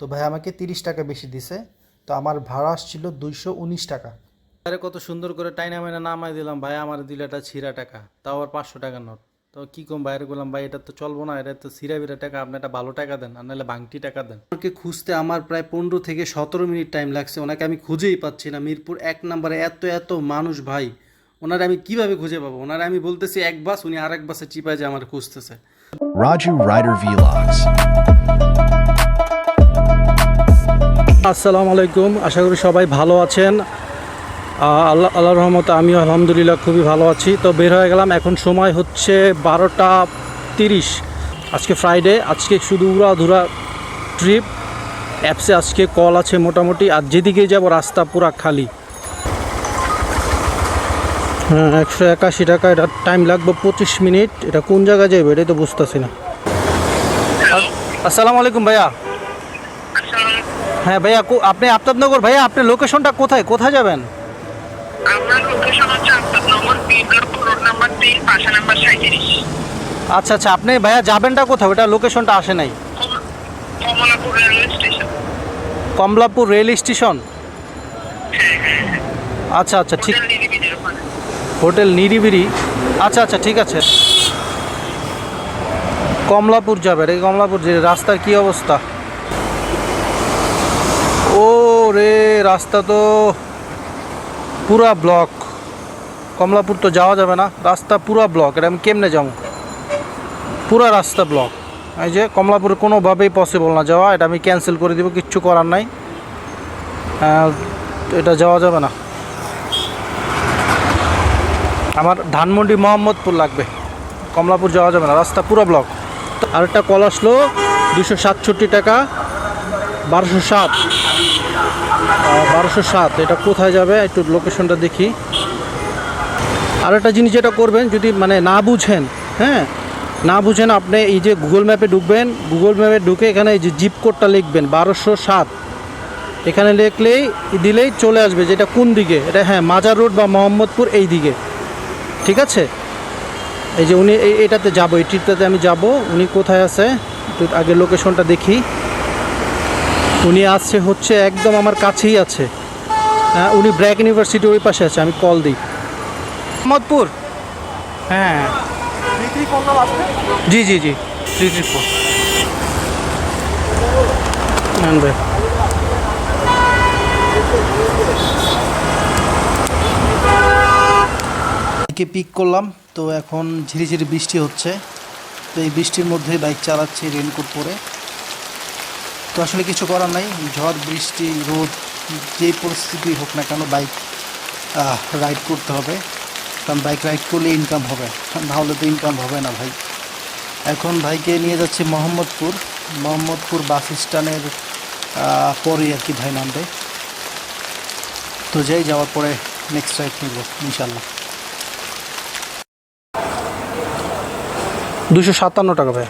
তো ভাই আমাকে তিরিশ টাকা বেশি দিছে। তো আমার ভাড়া আসছিল দুইশো উনিশ টাকা। আরে কত সুন্দর করে টাইনা মাইনা নামাই দিলাম ভাই আমার দিল এটা ছিঁড়া টাকা তাও আবার পাঁচশো টাকা নোট। তো কি কম বাইরে বললাম ভাই এটা তো চলবো না এটা তো ছিঁড়া বিরা টাকা আপনি একটা ভালো টাকা দেন আর নাহলে বাংটি টাকা দেন। ওনাকে খুঁজতে আমার প্রায় পনেরো থেকে সতেরো মিনিট টাইম লাগছে ওনাকে আমি খুঁজেই পাচ্ছি না মিরপুর এক নম্বরে এত এত মানুষ ভাই ওনারা আমি কীভাবে খুঁজে পাবো? ওনারা আমি বলতেছি এক বাস উনি আর এক বাসে চিপায় যে আমার খুঁজতেছে। Rider Vlogs. আসসালামু আলাইকুম। আশা করি সবাই ভালো আছেন। আল্লাহ আল্লাহ রহমতে আমিও আলহামদুলিল্লাহ খুবই ভালো আছি। তো বের হয়ে গেলাম, এখন সময় হচ্ছে বারোটা তিরিশ। আজকে ফ্রাইডে আজকে শুধু উড়াধুরা ট্রিপ অ্যাপসে আজকে কল আছে মোটামুটি। আর যেদিকে যাব, রাস্তা পুরা খালি। হ্যাঁ একশো একাশি টাকা, এটা টাইম লাগবে পঁচিশ মিনিট। এটা কোন জায়গায় যাবে এটাই তো বুঝতেছি না। আসসালামু আলাইকুম ভাইয়া। হ্যাঁ ভাইয়া আপনি আফতাবনগর ভাইয়া আপনার লোকেশনটা কোথায়? কোথায় যাবেন? আমার লোকেশন হচ্ছে আপনার নম্বর তিন রোড নাম্বার তিন পাশা নাম্বার সাঁত্রিশ আচ্ছা আচ্ছা আপনি ভাইয়া যাবেনটা কোথাও এটা লোকেশনটা আসে নাই। Kamalapur railway station Kamalapur rail station আচ্ছা আচ্ছা ঠিক হোটেল নিরিবিরি আচ্ছা আচ্ছা ঠিক আছে। কমলাপুর যাবে রে কমলাপুর যে রাস্তার কি অবস্থা? রে রাস্তা তো পুরা ব্লক। কমলাপুর তো যাওয়া যাবে না, রাস্তা পুরা ব্লক, এটা আমি কেমনে যাব? পুরা রাস্তা ব্লক। এই যে কমলাপুর কোনোভাবেই পসিবল না যাওয়া, এটা আমি ক্যান্সেল করে দিব, কিচ্ছু করার নাই। এটা যাওয়া যাবে না। আমার ধানমন্ডি মোহাম্মদপুর লাগবে। কমলাপুর যাওয়া যাবে না, রাস্তা পুরো ব্লক। আরেকটা কল আসলো দুশো সাতষট্টি টাকা, বারোশো সাত। বারোশো সাত, এটা কোথায় যাবে? একটু লোকেশনটা দেখি। আর একটা জিনিস যেটা করবেন, যদি মানে না বুঝেন হ্যাঁ? না বুঝেন আপনি এই যে গুগল ম্যাপে ঢুকবেন গুগল ম্যাপে ঢুকে এখানে এই যে জিপ কোডটা লিখবেন, বারোশো সাত। এখানে লিখলেই, দিলেই চলে আসবে যে এটা কোন দিকে? এটা হ্যাঁ মাজার রোড বা মোহাম্মদপুর এই দিকে। ঠিক আছে? এই যে উনি এটাতে যাব, এই ট্রিপটাতে আমি যাব। উনি কোথায় আছে? একটু আগে লোকেশনটা দেখি। উনি আসছে হচ্ছে একদম আমার কাছেই আছে। হ্যাঁ উনি ব্র্যাক ইউনিভার্সিটি ওই পাশে আছে আমি কল দিই। মোহাম্মদপুর? হ্যাঁ। জি জি জি থ্রি থ্রি ফোর ভাই। কে পিক করলাম তো এখন ঝিরিঝিরি বৃষ্টি হচ্ছে। তো এই বৃষ্টির মধ্যে বাইক চালাচ্ছি রেনকোট পরে। তো আসলে কিছু করার নাই। ঝড়, বৃষ্টি, রোদ, যে পরিস্থিতি হোক না কেন বাইক রাইড করতে হবে। কারণ বাইক রাইড করলে ইনকাম হবে, না হলে তো ইনকাম হবে না ভাই। এখন ভাইকে নিয়ে যাচ্ছি মোহাম্মদপুর। মোহাম্মদপুর বাস স্ট্যান্ডের পরেই আর কি ভাই নামবে। তো যাই, যাওয়ার পরে নেক্সট রাইড নিব ইনশাল্লাহ দুশো সাতান্ন টাকা ভাই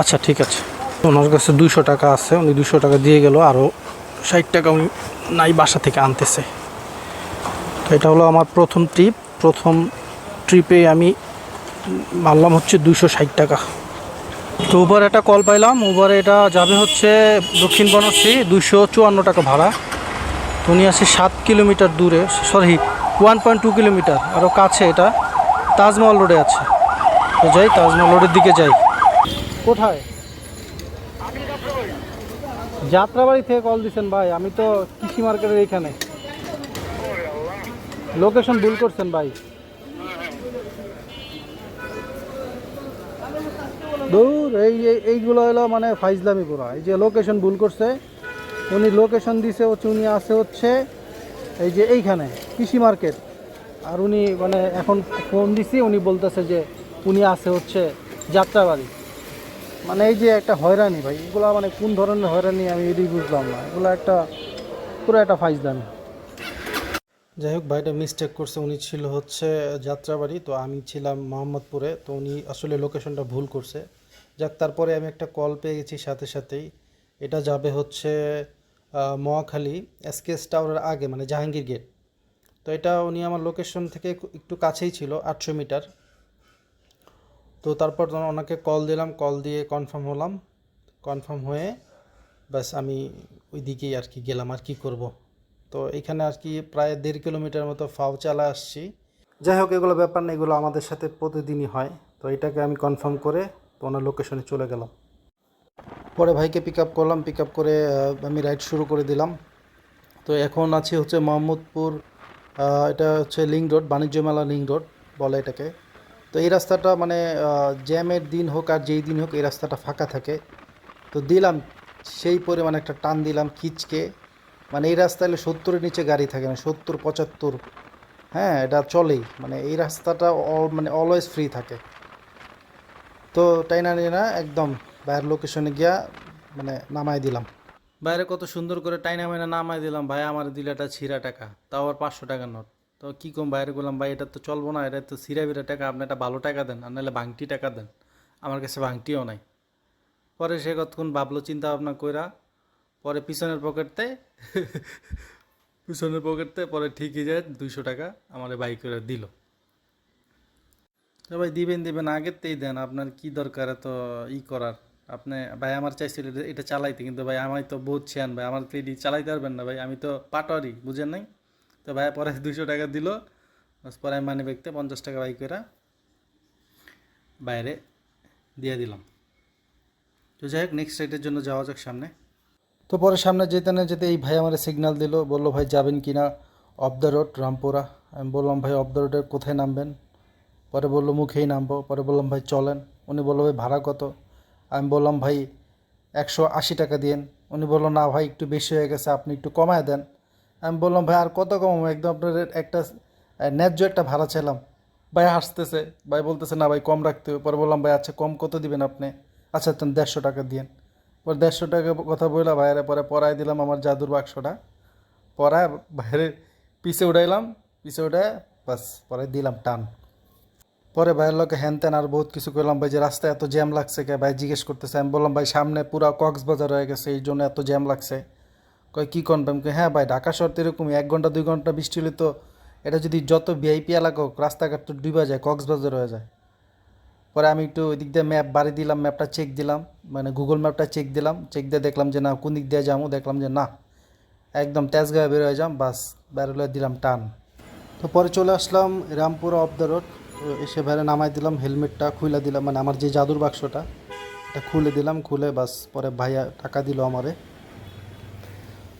আচ্ছা ঠিক আছে। ওনার কাছে দুশো টাকা আছে, উনি দুশো টাকা দিয়ে গেল আরও ষাট টাকা উনি নাই বাসা থেকে আনতেছে। তো এটা হলো আমার প্রথম ট্রিপ প্রথম ট্রিপে আমি মারলাম হচ্ছে দুশো ষাট টাকা। তো উবার একটা কল পাইলাম। উবারে এটা যাবে হচ্ছে দক্ষিণ বনশ্রী দুশো চুয়ান্ন টাকা ভাড়া। তো উনি আছে সাত কিলোমিটার দূরে, sorry one point two kilometre আরও কাছে এটা, তাজমহল রোডে আছে। তো যাই, তাজমহল রোডের দিকে যাই। কোথায়? যাত্রাবাড়ি থেকে কল দিছেন ভাই, আমি তো কৃষি মার্কেটের এইখানে। লোকেশন ভুল করছেন ভাই। এই, এই- এইগুলো হলো মানে ফাইজলামি পুরা। এই যে লোকেশন ভুল করছে, উনি লোকেশন দিছে হচ্ছে, উনি আছে হচ্ছে এই যে এইখানে, কৃষি মার্কেট। আর উনি মানে এখন ফোন দিছি, উনি বলতেছে যে উনি আছে হচ্ছে যাত্রাবাড়ি। মানে এই যে একটা হয়রানি ভাই, এগুলো মানে কোন ধরনের হয়রানি আমি এটাই বুঝলাম না। এগুলো একটা পুরো একটা ফাইজলামি। যাই হোক, ভাইটা মিস্টেক করছে, উনি ছিল হচ্ছে যাত্রাবাড়ি, তো আমি ছিলাম মোহাম্মদপুরে, তো উনি আসলে লোকেশনটা ভুল করছে। যাক, তারপরে আমি একটা কল পেয়ে গেছি সাথে সাথেই। এটা যাবে হচ্ছে মহাখালী এসকেএস টাওয়ারের আগে মানে জাহাঙ্গীর গেট তো এটা উনি আমার লোকেশন থেকে একটু কাছেই ছিল, আটশো মিটার। তো তারপর ওনাকে কল দিলাম কল দিয়ে কনফার্ম হলাম। কনফার্ম হয়ে ব্যাস আমি ওই দিকেই আর কি গেলাম, আর কি করব। তো এখানে আর কি প্রায় দেড় কিলোমিটার মতো ফাও চালা আসছি। যাই হোক, এগুলো ব্যাপার না, এগুলো আমাদের সাথে প্রতিদিনই হয়। তো এটাকে আমি কনফার্ম করে তো ওনার লোকেশনে চলে গেলাম। পরে ভাইকে পিক আপ করলাম পিক আপ করে আমি রাইড শুরু করে দিলাম। তো এখন আছি হচ্ছে মোহাম্মদপুর এটা হচ্ছে লিঙ্ক রোড বাণিজ্য মেলা লিঙ্ক রোড বলে এটাকে। তো এই রাস্তাটা মানে জ্যামের দিন হোক আর যেই দিন হোক এই রাস্তাটা ফাঁকা থাকে। তো দিলাম, সেই পরিমাণে একটা টান দিলাম খিচকে। মানে এই রাস্তায় সত্তরের নিচে গাড়ি থাকে না, সত্তর, পঁচাত্তর হ্যাঁ এটা চলেই। মানে এই রাস্তাটা মানে অলওয়েজ ফ্রি থাকে। তো তাই না না, একদম বাইরের লোকেশনে গিয়া মানে নামাই দিলাম। বাইরে কত সুন্দর করে টাইনা মাইনা নামাই দিলাম, ভাই, আমার দিলে একটা ছিঁড়া টাকা, তাও আবার পাঁচশো টাকার নোট। তো কী কম বাইরে বললাম ভাই, এটা তো চলবো না এটা তো ছিঁড়া বিরা টাকা, আপনি একটা ভালো টাকা দেন, আর নাহলে ভাঙটি টাকা দেন। আমার কাছে ভাঙটিও নাই। পরে সে কতক্ষণ ভাবলো চিন্তা ভাবনা কইরা, পরে পিছনের পকেটতে পিছনের পকেটতে পরে ঠিকই যায়, দুইশো টাকা আমার বাইক করে দিল। তো ভাই, দিবেন দিবেন, আগেরতেই দেন, আপনার কি দরকার এত ই করার? আপনি, ভাই, আমার চাইছিল এটা- চালাইতে, কিন্তু ভাই আমি তো বহুত ছিয়ান ভাই, আমার ক্রেডিট চালাইতে পারবেন না, ভাই, আমি তো পাটোয়ারি, বুঝেন নাই? তো ভাই পরে দুশো টাকা দিল। পরে আমি মানি ব্যাগতে পঞ্চাশ টাকা বাই করে বাইরে দিয়ে দিলাম। তো যাই হোক নেক্সট রাইডের জন্য যাওয়া যাক সামনে। তো পরে সামনে যেতে না যেতে এই ভাই আমার সিগন্যাল দিল, বলল, ভাই, যাবেন কি না অফ দ্য রোড রামপুরা আমি বললাম, ভাই অফ দ্য রোডের কোথায় নামবেন? পরে বলল, মুখেই নামবো। পরে বললাম, ভাই, চলেন। উনি বলল, ভাই, ভাড়া কত? আমি বললাম, ভাই, একশো আশি টাকা দিন উনি বলল, না, ভাই, একটু বেশি হয়ে গেছে, আপনি একটু কমায় দেন। আমি বললাম, ভাই, আর কত কমাবো? একদম আপনার একটা ন্যায্য একটা ভাড়া চাইলাম। ভাই হাসতেছে, ভাই বলতেছে, না ভাই, কম রাখতে হবে। পরে বললাম, ভাই আচ্ছা কম কত দিবেন আপনি? আচ্ছা তুমি দেড়শো টাকা দিন পরে দেড়শো টাকা কথা বললাম ভাইয়ের পরে পরাই দিলাম আমার জাদুর বাক্সটা। পরায় বাইরে পিছে উঠাইলাম, পিছে উঠায় বাস, পরে দিলাম টান। পরে ভাইয়ের লোকে হ্যান ত্যান আর বহুত কিছু করলাম ভাই, যে রাস্তায় এত জ্যাম লাগছে কে? ভাই জিজ্ঞেস করতেছে, আমি বললাম, ভাই, সামনে পুরো কক্সবাজার হয়ে গেছে এই জন্য এত জ্যাম লাগছে। কয়, কী কনফার্ম হ্যাঁ ভাই, ঢাকা শহর তো এরকমই, এক ঘণ্টা, দুই ঘণ্টা বৃষ্টি হলে তো এটা যদি যত ভিআইপি এলাকা হোক, রাস্তাঘাট তো ডুবা যায়, কক্সবাজার হয়ে যায়। পরে আমি একটু ওই দিক দিয়ে ম্যাপ বাড়ি দিলাম ম্যাপটা চেক দিলাম মানে গুগল ম্যাপটা চেক দিলাম চেক দিয়ে দেখলাম যে না, কোন দিক দিয়ে যাব, দেখলাম যে না, একদম তেজগাঁয়ে বের হয়ে যাম, বাস, বেরোলে দিলাম টান। তো পরে চলে আসলাম রামপুরা অফ দ্য রোড এসে বাইরে নামাই দিলাম, হেলমেটটা খুলে দিলাম মানে আমার যে জাদুর বাক্সটা, এটা খুলে দিলাম, খুলে বাস, পরে ভাইয়া টাকা দিল আমারে।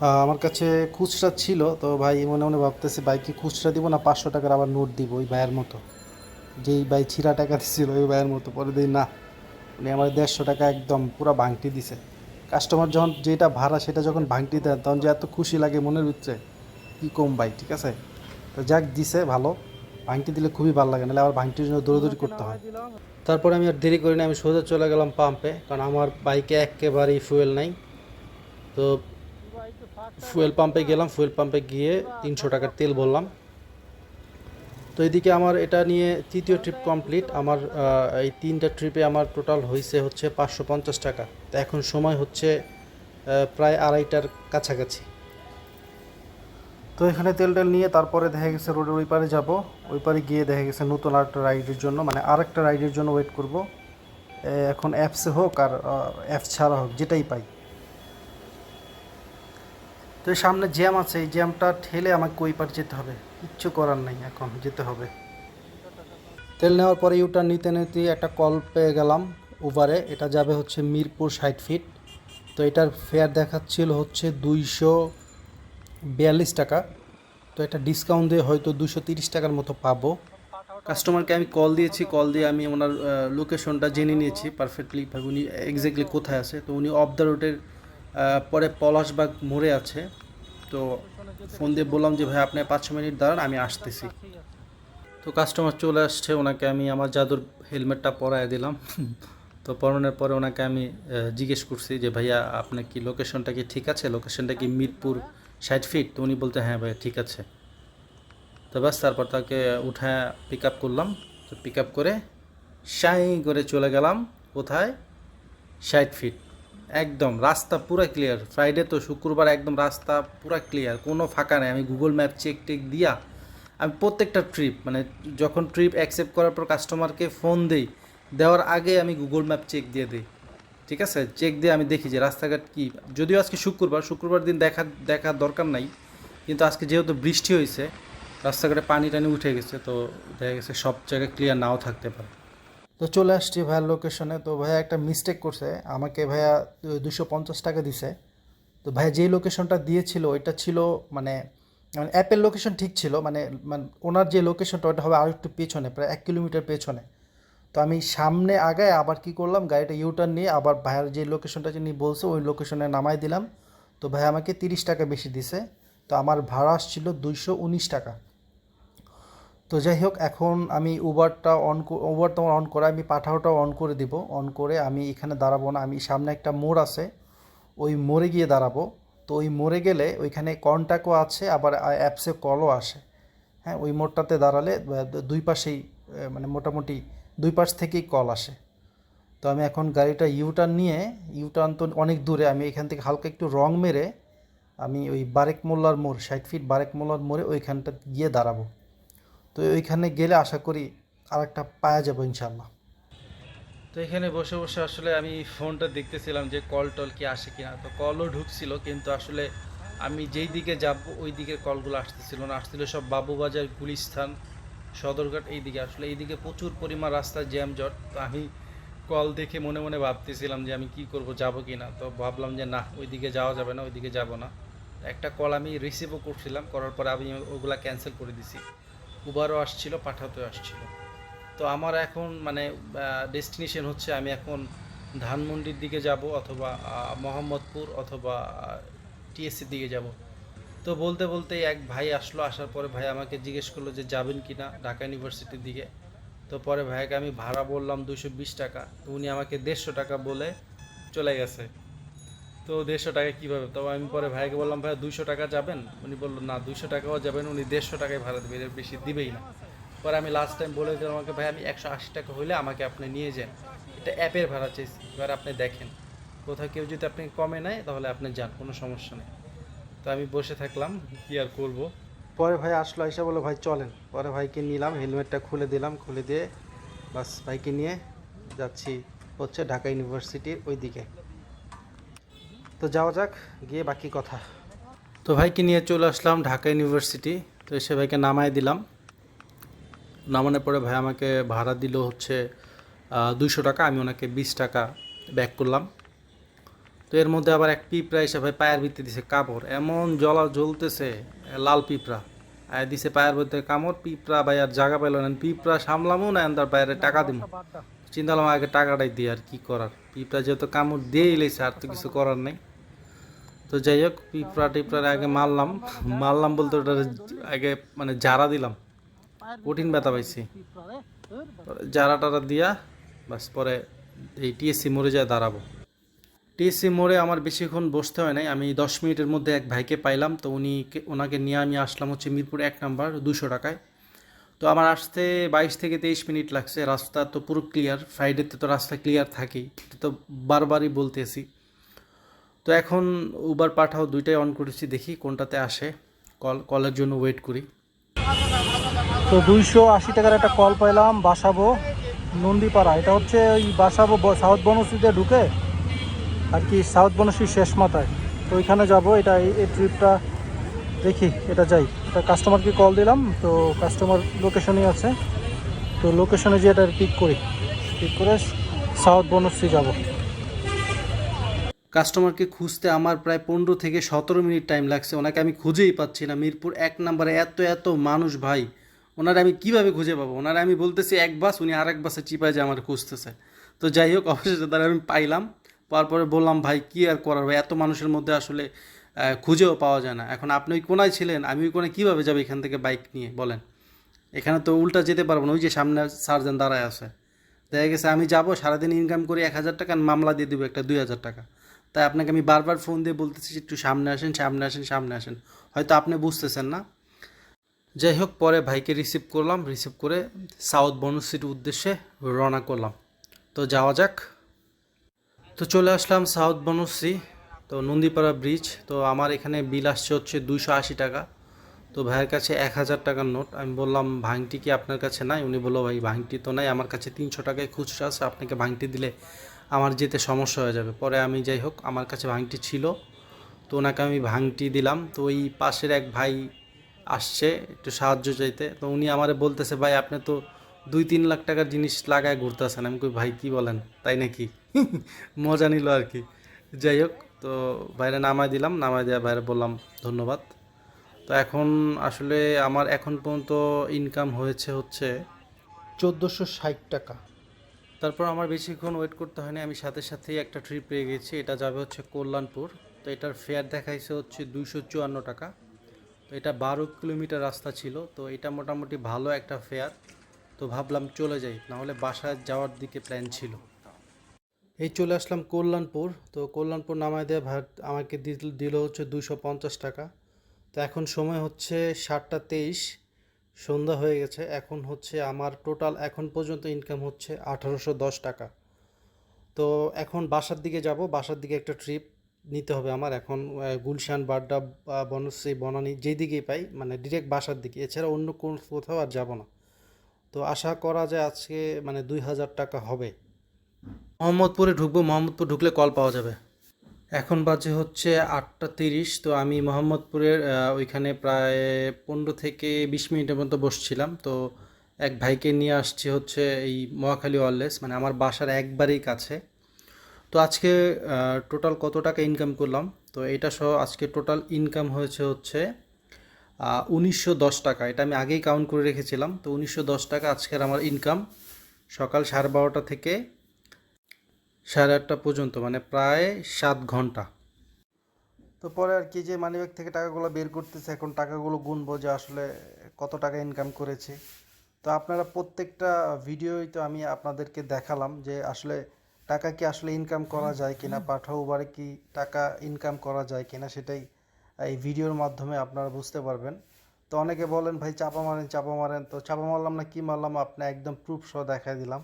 আমার কাছে খুচরা ছিল, তো ভাই মনে মনে ভাবতেছে ভাইকে খুচরা দিব না পাঁচশো টাকার আবার নোট দিব ওই ভাইয়ের মতো? যেই ভাই ছিঁড়া টাকা দিছিল ওই ভাইয়ের মতো। পরে দিই না, উনি আমার দেড়শো টাকা একদম পুরো ভাঙটি দিছে। কাস্টমার যখন যেটা ভাড়া সেটা যখন ভাঙটি দেন তখন যে এত খুশি লাগে মনের ভিতরে, কি কম ভাই, ঠিক আছে? তো যাক, দিছে ভালো। ভাঙটি দিলে খুবই ভালো লাগে, নাহলে আবার ভাঙটির জন্য দৌড়দৌড়ি করতে হয়। তারপরে আমি আর দেরি করি না আমি সোজা চলে গেলাম পাম্পে কারণ আমার বাইকে একেবারেই ফুয়েল নাই। তো ফুয়েল পাম্পে গেলাম, ফুয়েল পাম্পে গিয়ে তিনশো টাকার তেল বললাম তো এদিকে আমার এটা নিয়ে তৃতীয় ট্রিপ কমপ্লিট আমার এই তিনটা ট্রিপে আমার টোটাল হয়েছে হচ্ছে পাঁচশো পঞ্চাশ টাকা। তো এখন সময় হচ্ছে প্রায় আড়াইটার কাছাকাছি। তো এখানে তেল টেল নিয়ে তারপরে দেখা গেছে রোডের ওই পারে যাব। ওই পারে গিয়ে দেখা গেছে নতুন আরেকটা রাইডের জন্য মানে আরেকটা রাইডের জন্য ওয়েট করব। এখন অ্যাপসে হোক আর অ্যাপস ছাড়া হোক, যেটাই পাই। তো সামনে জ্যাম আছে, এই জ্যামটা ঠেলে আমাকে ওই পার যেতে হবে। কিচ্ছু করার নাই এখন, যেতে হবে। তেল নেওয়ার পরে ইউটার নিতে নিতে একটা কল পেয়ে গেলাম উবারে এটা যাবে হচ্ছে মিরপুর ষাট ফিট তো এটার ফেয়ার দেখাচ্ছিল হচ্ছে দুইশো বিয়াল্লিশ টাকা। তো এটা ডিসকাউন্ট দিয়ে হয়তো দুশো তিরিশ টাকার মতো পাবো। কাস্টমারকে আমি কল দিয়েছি কল দিয়ে আমি ওনার লোকেশনটা জেনে নিয়েছি পারফেক্টলি উনি এক্স্যাক্টলি কোথায় আছে। তো উনি অফ দ্য রোডের পরে পলাশবাগ মোড়ে আছে। তো ফোন দিয়ে বললাম যে, ভাই, আপনি পাঁচ মিনিট দাঁড়ান, আমি আসতেছি। তো কাস্টমার চলে আসছে, ওনাকে আমি আমার জাদুর হেলমেটটা পরায় দিলাম। তো পরানোর পরে ওনাকে আমি জিজ্ঞেস করছি যে, ভাইয়া আপনার কি লোকেশনটা কি ঠিক আছে? লোকেশনটা কি মিরপুর ষাট ফিট তো উনি বলতে হ্যাঁ ভাইয়া, ঠিক আছে। তো ব্যাস, তারপর তাকে উঠায় পিক আপ করলাম। তো পিক আপ করে শাই করে চলে গেলাম কোথায়? ষাট ফিট একদম, রাস্তা পুরো ক্লিয়ার ফ্রাইডে তো শুক্রবার একদম রাস্তা পুরো ক্লিয়ার কোনো ফাঁকা নেই। আমি গুগল ম্যাপ চেক টেক দিয়া আমি প্রত্যেকটা ট্রিপ মানে যখন ট্রিপ অ্যাকসেপ্ট করার পর কাস্টমারকে ফোন দেই, দেওয়ার আগে আমি গুগল ম্যাপ চেক দিয়ে দিই। ঠিক আছে? চেক দিয়ে আমি দেখি যে রাস্তাঘাট কি। যদিও আজকে শুক্রবার শুক্রবার দিন দেখা, দেখার দরকার নাই, কিন্তু আজকে যেহেতু বৃষ্টি হয়েছে রাস্তাঘাটে পানি টানি উঠে গেছে, তো দেখা গেছে সব জায়গায় ক্লিয়ার নাও থাকতে পারে। তো চলে আসছি ভাইয়ার লোকেশনে তো ভাইয়া একটা মিস্টেক করছে। আমাকে ভাইয়া দুশো পঞ্চাশ টাকা দিছে। তো ভাইয়া যেই লোকেশনটা দিয়েছিল, ওইটা ছিল মানে মানে অ্যাপের লোকেশন ঠিক ছিল। মানে মানে ওনার যে লোকেশনটা ওটা হবে আর একটু পেছনে, প্রায় এক কিলোমিটার পেছনে। তো আমি সামনে আগায় আবার কি করলাম, গাড়িটা ইউটার্ন নিয়ে আবার ভাইয়ার যে লোকেশনটা যিনি বলছে, ওই লোকেশনে নামাই দিলাম। তো ভাই আমাকে তিরিশ টাকা বেশি দিছে। তো আমার ভাড়া আসছিল দুইশো উনিশ টাকা। তো যাই হোক এখন আমি উবারটা অন উবার তোমার অন করে আমি পাঠাওটাও অন করে দিব। অন করে আমি এখানে দাঁড়াবো না, আমি সামনে একটা মোড় আছে, ওই মোড়ে গিয়ে দাঁড়াবো। তো ওই মোড়ে গেলে ওইখানে কন্ট্যাক্টও আছে, আবার অ্যাপসে কলও আসে। হ্যাঁ ওই মোড়টাতে দাঁড়ালে দুই পাশেই মানে মোটামুটি দুই পাশ থেকেই কল আসে। তো আমি এখন গাড়িটা ইউটার্ন নিয়ে ইউটার্ন তো অনেক দূরে, আমি এখান থেকে হালকা একটু রং মেরে, আমি ওই বারেক মোল্লার মোড়, ষাট ফিট বারেক মোল্লার মোড়ে ওইখানটা গিয়ে দাঁড়াবো। তো ওইখানে গেলে আশা করি আর একটা পাওয়া যাব ইনশাল্লাহ তো এখানে বসে বসে আসলে আমি ফোনটা দেখতেছিলাম যে কল টল কি আসে কিনা। তো কলও ঢুকছিল, কিন্তু আসলে আমি যেই দিকে যাব, ওই দিকের কলগুলো আসতেছিল না। আসছিল সব বাবুবাজার গুলিস্থান, সদরঘাট এই দিকে আসলে এইদিকে প্রচুর পরিমাণ রাস্তা জ্যাম জট তো আমি কল দেখে মনে মনে ভাবতেছিলাম যে আমি কি করব, যাব কি না তো ভাবলাম যে না ওই দিকে যাওয়া যাবে না ওই দিকে যাব না। একটা কল আমি রিসিভও করছিলাম, করার পরে আমি ওগুলা ক্যান্সেল করে দিছি। উবারও আসছিল, পাঠাতেও আসছিল। তো আমার এখন মানে ডেস্টিনেশন হচ্ছে আমি এখন ধানমন্ডির দিকে যাব অথবা মোহাম্মদপুর অথবা টিএসসির দিকে যাব। তো বলতে বলতে এক ভাই আসলো, আসার পরে ভাই আমাকে জিজ্ঞেস করল যে যাবেন কি না ঢাকা ইউনিভার্সিটির দিকে। তো পরে ভাইকে আমি ভাড়া বললাম দুশো টাকা, তো উনি আমাকে দেড়শো টাকা বলে চলে গেছে। তো দেড়শো টাকা কীভাবে? তো আমি পরে ভাইকে বললাম ভাই দুইশো টাকা যাবেন? উনি বলল, না, দুইশো টাকাও যাবেন, উনি দেড়শো টাকায় ভাড়া দেবে, এর বেশি দিবেই না। পরে আমি লাস্ট টাইম বলে দিলাম আমাকে ভাই আমি একশো আশি টাকা হলে আমাকে আপনি নিয়ে যান। এটা অ্যাপের ভাড়া চাইছি, এবার আপনি দেখেন। কোথাও কেউ যদি আপনি কমে নেয়, তাহলে আপনি যান, কোনো সমস্যা নেই। তো আমি বসে থাকলাম, কী আর করব? পরে ভাই আসলো, এসে বলো ভাই, চলেন। পরে ভাইকে নিলাম, হেলমেটটা খুলে দিলাম, খুলে দিয়ে বাস ভাইকে নিয়ে যাচ্ছি হচ্ছে ঢাকা ইউনিভার্সিটির ওই দিকে তো যাওয়া যাক, গিয়ে বাকি কথা। তো ভাইকে নিয়ে চলে আসলাম ঢাকা ইউনিভার্সিটি, তো এসে ভাইকে নামায় দিলাম। নামানোর পরে ভাই আমাকে ভাড়া দিল হচ্ছে দুইশো টাকা, আমি ওনাকে বিশ টাকা ব্যাক করলাম। তো এর মধ্যে আবার এক পিঁপড়া এসে ভাই পায়ের ভিত্তি দিছে কাপড় এমন জলা জ্বলতেছে লাল পিঁপড়া। আর দিছে পায়ের মধ্যে কামড়, পিঁপড়া ভাই আর জায়গা পাইল না, পিঁপড়া সামলামো না তার বাইরে টাকা দিব চিন্তা করলাম আগে টাকাটাই দিই আর কি করার, পিঁপড়া যেহেতু কামড় দিয়েই লেছে আর তো কিছু করার নেই। তো যাই হোক, পিঁপড়া টিপড়ার আগে মারলাম। মারলাম বলতে ওটা আগে মানে জারা দিলাম। কঠিন ব্যথা পাইছি। জারা টারা দিয়া বাস পরে এই টিএসসি মোড়ে যায় দাঁড়াবো। টিএসসি মোড়ে আমার বেশিক্ষণ বসতে হয় নাই। আমি দশ মিনিটের মধ্যে এক ভাইকে পাইলাম। তো উনি ওনাকে নিয়ে আমি আসলাম হচ্ছে মিরপুর এক নাম্বার দুশো টাকায়। তো আমার আসতে বাইশ থেকে তেইশ মিনিট লাগছে। রাস্তা তো পুরো ক্লিয়ার ফ্রাইডেতে তো রাস্তা ক্লিয়ার থাকেই। তো বারবারই বলতেছি তো এখন উবার পাঠাও, দুইটাই অন করেছি, দেখি কোনটাতে আসে। কল কলের জন্য ওয়েট করি। তো দুইশো আশি টাকার একটা কল পাইলাম, বাসাবো, নন্দীপাড়া। এটা হচ্ছে ওই বাসাবো সাউথ বনশ্রীতে ঢুকে, আর কি সাউথ বনশ্রীর শেষ মাথায়। তো ওইখানে যাব, এটা এই এই ট্রিপটা দেখি, এটা যাই। এটা কাস্টমারকে কল দিলাম, তো কাস্টমার লোকেশনই আছে। তো লোকেশনে যে এটা পিক করি। পিক করে সাউথ বনশ্রী যাব। কাস্টমারকে খুঁজতে আমার প্রায় পনেরো থেকে সতেরো মিনিট টাইম লাগছে। ওনাকে আমি খুঁজেই পাচ্ছি না। মিরপুর এক নম্বরে এত এত মানুষ ভাই। ওনারা আমি কীভাবে খুঁজে পাবো? ওনারা আমি বলতেছি, এক বাস, উনি আরেক বাসে চিপায় যে আমার খুঁজতেছে। তো যাই হোক, অবশেষে তারা আমি পাইলাম। তারপরে বললাম, ভাই, কি আর করার ভাই? এত মানুষের মধ্যে আসলে খুঁজেও পাওয়া যায় না। এখন আপনি ওই কোনায় ছিলেন, আমি ওই কোনায় কীভাবে যাব এখান থেকে বাইক নিয়ে? বলেন। এখানে তো উল্টা যেতে পারব না। ওই যে সামনে সার্জন দাঁড়ায় আছে। দেখা গেছে আমি যাব, সারাদিন ইনকাম করি এক হাজার টাকা, মামলা দিয়ে দেবো একটা দুই হাজার টাকা। তাই আপনাকে আমি বারবার ফোন দিয়ে বলতেছি, একটু সামনে আসেন সামনে আসেন সামনে আসেন। হয়তো আপনি বুঝতেছেন না। যাই হোক, পরে ভাইকে রিসিভ করলাম রিসিভ করে সাউথ বনশ্রীর উদ্দেশ্যে রওনা করলাম। তো যাওয়া যাক। তো চলে আসলাম সাউথ বনশ্রী তো নন্দীপাড়া ব্রিজ তো আমার এখানে বিল আসছে হচ্ছে দুইশো আশি টাকা। তো ভাইয়ের কাছে এক হাজার টাকার নোট আমি বললাম, ভাঙটি কি আপনার কাছে নাই? উনি বলল, ভাই, ভাঙটি তো নাই। আমার কাছে তিনশো টাকায় খুচরা আছে। আপনাকে ভাঙটি দিলে আমার যেতে সমস্যা হয়ে যাবে। পরে আমি যাই হোক, আমার কাছে ভাঙটি ছিল, তো ওনাকে আমি ভাঙটি দিলাম। তো ওই পাশের এক ভাই আসছে একটু সাহায্য চাইতে। তো উনি আমারে বলতেছে, ভাই, আপনি তো দুই তিন লাখ টাকার জিনিস লাগায় ঘুরতেছেন। আমি কই, ভাই, কি বলেন? তাই নাকি? মজা নিল আর কি। যাই হোক, তো বাইরে নামায় দিলাম। নামায় দেওয়া বাইরে বললাম, ধন্যবাদ। তো এখন আসলে আমার এখন পর্যন্ত ইনকাম হয়েছে হচ্ছে চোদ্দোশো ষাট টাকা। তারপর আমার বেশিক্ষণ ওয়েট করতে হয়নি, আমি সাথে সাথেই একটা ট্রিপ পেয়ে গেছি, এটা যাবে হচ্ছে কল্যাণপুর। তো এটার ফেয়ার দেখাইছে হচ্ছে দুইশো চুয়ান্ন টাকা। তো এটা বারো কিলোমিটার রাস্তা ছিল, তো এটা মোটামুটি ভালো একটা ফেয়ার তো ভাবলাম চলে যাই, নাহলে বাসায় যাওয়ার দিকে প্ল্যান ছিল। এই চলে আসলাম কল্যাণপুর, তো কল্যাণপুর নামায় দেওয়া ভাত আমাকে দিল হচ্ছে দুশো পঞ্চাশ টাকা। তো এখন সময় হচ্ছে সাতটা তেইশ। সন্ধ্যা হয়ে গেছে, এখন হচ্ছে আমার টোটাল এখন পর্যন্ত ইনকাম হচ্ছে আঠারোশো দশ টাকা। তো এখন বাসার দিকে যাব, বাসার দিকে একটা ট্রিপ নিতে হবে আমার। এখন গুলশান, বাড্ডা বনশ্রী, বনানী যেই দিকেই পাই মানে ডিরেক্ট বাসার দিকে। এছাড়া অন্য কোন কোথাও আর যাব না। তো আশা করা যায় আজকে মানে দুই হাজার টাকা হবে। মোহাম্মদপুরে ঢুকবো, মোহাম্মদপুর ঢুকলে কল পাওয়া যাবে। এখন বাজে হচ্ছে আটটা তিরিশ, তো আমি মোহাম্মদপুরের ওইখানে প্রায় পনেরো থেকে বিশ মিনিটের মতো বসছিলাম। তো এক ভাইকে নিয়ে আসছি হচ্ছে এই মহাখালী ওয়ারলেস মানে আমার বাসার একবারেই কাছে। তো আজকে টোটাল কত টাকা ইনকাম করলাম? তো এটা সহ আজকে টোটাল ইনকাম হয়েছে হচ্ছে উনিশশো দশ টাকা। এটা আমি আগেই কাউন্ট করে রেখেছিলাম। তো উনিশশো দশ টাকা আজকের আমার ইনকাম সকাল সাড়ে বারোটা থেকে সাড়ে আটটা পর্যন্ত মানে প্রায় সাত ঘণ্টা। তো পরে আর কি যে মানিব্যাগ থেকে টাকাগুলো বের করতেছে, এখন টাকাগুলো গুনবো যে আসলে কত টাকা ইনকাম করেছে। তো আপনারা প্রত্যেকটা ভিডিওই তো আমি আপনাদেরকে দেখালাম যে আসলে টাকা কি আসলে ইনকাম করা যায় কিনা, পাঠাও উবারে কি টাকা ইনকাম করা যায় কিনা সেটাই এই ভিডিওর মাধ্যমে আপনারা বুঝতে পারবেন। তো অনেকে বলেন, ভাই চাপা মারেন চাপা মারেন। তো চাপা মারলাম না, কি মারলাম? আপনি একদম প্রুফ সহ দেখাই দিলাম।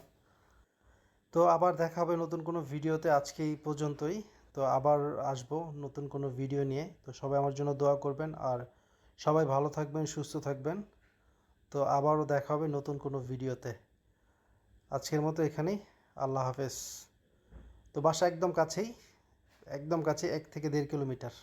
তো আবার দেখা হবে নতুন কোনো ভিডিওতে আজকে এই পর্যন্তই। তো আবার আসব নতুন কোনো ভিডিও নিয়ে। তো সবাই আমার জন্য দোয়া করবেন আর সবাই ভালো থাকবেন, সুস্থ থাকবেন। তো আবারও দেখা হবে নতুন কোনো ভিডিওতে। আজকের মতো এখানেই। আল্লাহ হাফেজ। তো বাসা একদম কাছেই। একদম কাছে এক থেকে দেড় কিলোমিটার.